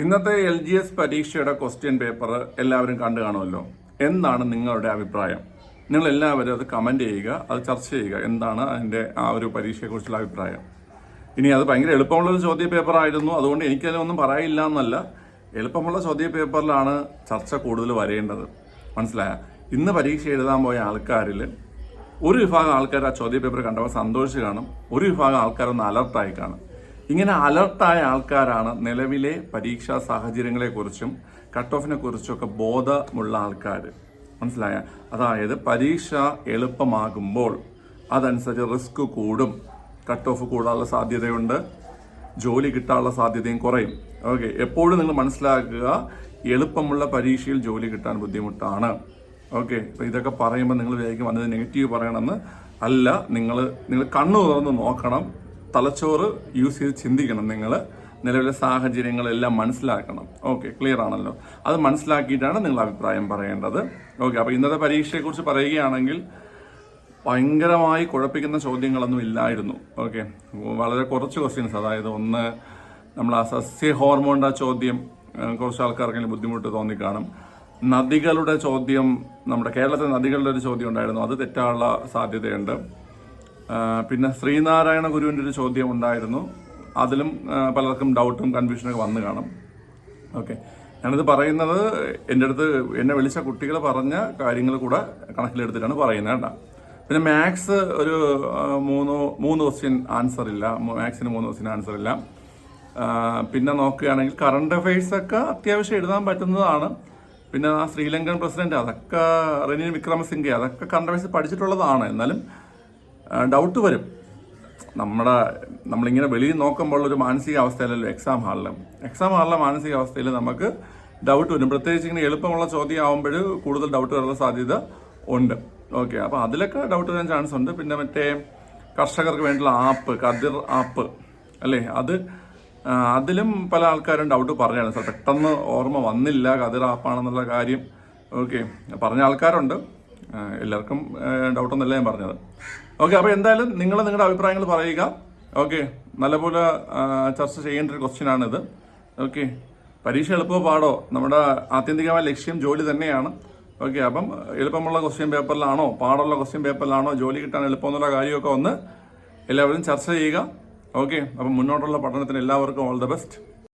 ഇന്നത്തെ L G S പരീക്ഷയുടെ question paper എല്ലാവരും കണ്ടു കാണുമല്ലോ. എന്താണ് നിങ്ങളുടെ അഭിപ്രായം? നിങ്ങൾ എല്ലാവരും അത് കമന്റ് ചെയ്യുക അത് ചർച്ച ചെയ്യുക. എന്താണ് അതിന്റെ ആ ഒരു പരീക്ഷയെക്കുറിച്ചുള്ള അഭിപ്രായം? ഇനി അത് ഭയങ്കര എളുപ്പമുള്ളൊരു ചോദ്യ പേപ്പറായിരുന്നു അതുകൊണ്ട് എനിക്കതിനൊന്നും പറയില്ല എന്നല്ല. എളുപ്പമുള്ള ചോദ്യ പേപ്പറിലാണ് ചർച്ച കൂടുതൽ വരേണ്ടത്. മനസ്സിലായ? ഇന്ന് പരീക്ഷ എഴുതാൻ പോയ ആൾക്കാരിൽ ഒരു വിഭാഗം ആൾക്കാർ ആ ചോദ്യ പേപ്പർ കണ്ടപ്പോൾ സന്തോഷിച്ച് കാണും. ഒരു വിഭാഗം ആൾക്കാരൊന്ന് അലർട്ടായി കാണും. ഇങ്ങനെ അലർട്ടായ ആൾക്കാരാണ് നിലവിലെ പരീക്ഷാ സാഹചര്യങ്ങളെക്കുറിച്ചും കട്ട് ഓഫിനെ കുറിച്ചൊക്കെ ബോധമുള്ള ആൾക്കാർ മനസ്സിലായ? അതായത് പരീക്ഷ എളുപ്പമാകുമ്പോൾ അതനുസരിച്ച് റിസ്ക് കൂടും. കട്ട് ഓഫ് കൂടാനുള്ള സാധ്യതയുണ്ട്. ജോലി കിട്ടാനുള്ള സാധ്യതയും കുറയും. ഓക്കെ എപ്പോഴും നിങ്ങൾ മനസ്സിലാക്കുക എളുപ്പമുള്ള പരീക്ഷയിൽ ജോലി കിട്ടാൻ ബുദ്ധിമുട്ടാണ്. ഓക്കെ അപ്പോൾ ഇതൊക്കെ പറയുമ്പോൾ നിങ്ങൾ വിചാരിക്കും വന്നത് നെഗറ്റീവ് പറയണമെന്ന് അല്ല. നിങ്ങൾ നിങ്ങൾ കണ്ണു തുറന്ന് നോക്കണം. തലച്ചോറ് യൂസ് ചെയ്ത് ചിന്തിക്കണം നിങ്ങൾ നിലവിലെ സാഹചര്യങ്ങളെല്ലാം മനസ്സിലാക്കണം. ഓക്കെ ക്ലിയർ ആണല്ലോ. അത് മനസ്സിലാക്കിയിട്ടാണ് നിങ്ങൾ അഭിപ്രായം പറയേണ്ടത്. ഓക്കെ അപ്പോൾ ഇന്നത്തെ പരീക്ഷയെക്കുറിച്ച് പറയുകയാണെങ്കിൽ ഭയങ്കരമായി കുഴപ്പിക്കുന്ന ചോദ്യങ്ങളൊന്നും ഇല്ലായിരുന്നു. ഓക്കെ വളരെ കുറച്ച് ക്വസ്റ്റ്യൻസ് അതായത് ഒന്ന് നമ്മൾ ആ സസ്യ ഹോർമോണിന്റെ ചോദ്യം കുറച്ച് ആൾക്കാർക്കെങ്കിലും ബുദ്ധിമുട്ട് തോന്നിക്കാണും. നദികളുടെ ചോദ്യം നമ്മുടെ കേരളത്തിലെ നദികളുടെ ഒരു ചോദ്യം ഉണ്ടായിരുന്നു. അത് തെറ്റാനുള്ള സാധ്യതയുണ്ട്. പിന്നെ ശ്രീനാരായണ ഗുരുവിന്റെ ഒരു ചോദ്യം ഉണ്ടായിരുന്നു. അതിലും പലർക്കും ഡൗട്ടും കൺഫ്യൂഷനൊക്കെ വന്നു കാണും. ഓക്കെ ഞാനിത് പറയുന്നത് എന്റെ അടുത്ത് എന്നെ വിളിച്ച കുട്ടികൾ പറഞ്ഞ കാര്യങ്ങൾ കൂടെ കണക്കിലെടുത്തിട്ടാണ് പറയുന്നത് കേട്ടോ. പിന്നെ മാത്സ് ഒരു മൂന്നോ മൂന്ന് ക്വസ്റ്റ്യൻ ആൻസർ ഇല്ല. മാത്സിന് മൂന്ന് ക്വസ്റ്റ്യൻ ആൻസർ ഇല്ല. പിന്നെ നോക്കുകയാണെങ്കിൽ കറണ്ട് ഒക്കെ അത്യാവശ്യം എഴുതാൻ പറ്റുന്നതാണ്. പിന്നെ ആ ശ്രീലങ്കൻ പ്രസിഡന്റ് അതൊക്കെ റെനിൽ വിക്രമസിംഗെ അതൊക്കെ കറണ്ട് അഫയേഴ്സ് പഠിച്ചിട്ടുള്ളതാണ്. എന്നാലും ഡൗട്ട് വരും. നമ്മുടെ നമ്മളിങ്ങനെ വെളിയിൽ നോക്കുമ്പോൾ ഒരു മാനസിക അവസ്ഥയിലല്ലോ എക്സാം ഹാളിൽ എക്സാം ഹാളിലെ മാനസികാവസ്ഥയിൽ നമുക്ക് ഡൗട്ട് വരും. പ്രത്യേകിച്ച് ഇങ്ങനെ എളുപ്പമുള്ള ചോദ്യം ആകുമ്പോൾ കൂടുതൽ ഡൗട്ട് വരാനുള്ള സാധ്യത ഉണ്ട്. ഓക്കെ അപ്പോൾ അതിലൊക്കെ ഡൗട്ട് വരാൻ ചാൻസ് ഉണ്ട്. പിന്നെ മറ്റേ കർഷകർക്ക് വേണ്ടിയുള്ള ആപ്പ് കതിർ ആപ്പ് അല്ലേ? അത് അതിലും പല ആൾക്കാരും ഡൗട്ട് പറഞ്ഞാണ്. സാർ പെട്ടെന്ന് ഓർമ്മ വന്നില്ല കതിർ ആപ്പാണെന്നുള്ള കാര്യം. ഓക്കെ പറഞ്ഞ ആൾക്കാരുണ്ട്. എല്ലാവർക്കും ഡൗട്ടൊന്നല്ല ഞാൻ പറഞ്ഞത്? ഓക്കെ അപ്പോൾ എന്തായാലും നിങ്ങൾ നിങ്ങളുടെ അഭിപ്രായങ്ങൾ പറയുക. ഓക്കെ നല്ലപോലെ ചർച്ച ചെയ്യേണ്ട ഒരു ക്വസ്റ്റ്യൻ ആണിത്. ഓക്കെ പരീക്ഷ എളുപ്പമോ പാടോ? നമ്മുടെ ആത്യന്തികമായ ലക്ഷ്യം ജോലി തന്നെയാണ്. ഓക്കെ അപ്പം എളുപ്പമുള്ള ക്വസ്റ്റ്യൻ പേപ്പറിലാണോ പാടുള്ള ക്വസ്റ്റ്യൻ പേപ്പറിലാണോ ജോലി കിട്ടാൻ എളുപ്പമെന്നുള്ള കാര്യമൊക്കെ ഒന്ന് എല്ലാവരും ചർച്ച ചെയ്യുക. ഓക്കെ അപ്പം മുന്നോട്ടുള്ള പഠനത്തിന് എല്ലാവർക്കും ഓൾ ദ ബെസ്റ്റ്